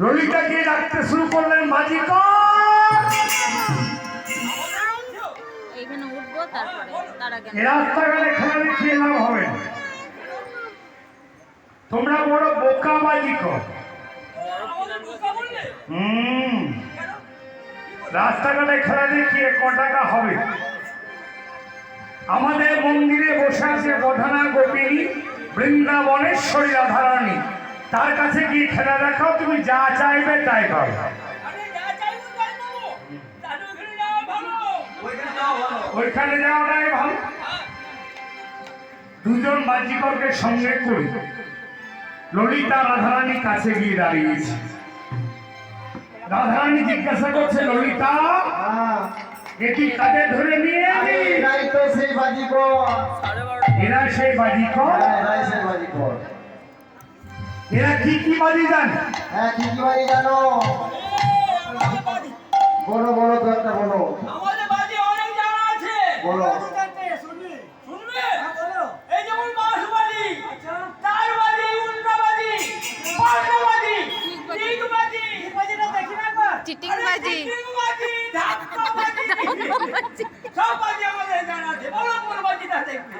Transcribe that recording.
ললিতাকে ডাকতে শুরু করলেন মাঝি রাস্তাঘাটে খেলা দেখিয়ে লাভ হবে তোমরা বড় বোকা বাজি কর। হুম। রাস্তাঘাটে খেলা দেখিয়ে ক টাকা হবে? আমাদের মন্দিরে বসে আছে প্রধানা গোপিনী বৃন্দাবনেশ্বরী রাধারানী। তার কাছে গিয়ে খেলা দেখাও তুমি যা চাইবে তাই পাবে। ওইখানে যাওয়াটাই ভালো। দুজন বাজিকরকে সঙ্গে করি ললিতা রাধারানী কাছে গিয়ে দাঁড়িয়েছে। রাধারানী জিজ্ঞাসা করছে ললিতা হ্যাঁ, এটি কাকে ধরে নিয়ে এরাই সেই বাজিকর। এরা সেই বাজিকর? হ্যাঁ সেই বাজিকর। এরা কি কি বাজি জানে। হ্যাঁ কি কি বাজি জানো। বলো বলো তো একটা বলো। আমাদের বাড়ি অনেক জানা আছে। বলো। শুনবে? এই যেমন চিটিং বাজি সব বাড়ি আমাদের জানা আছে। বলো কোন বাড়িটা দেখবে?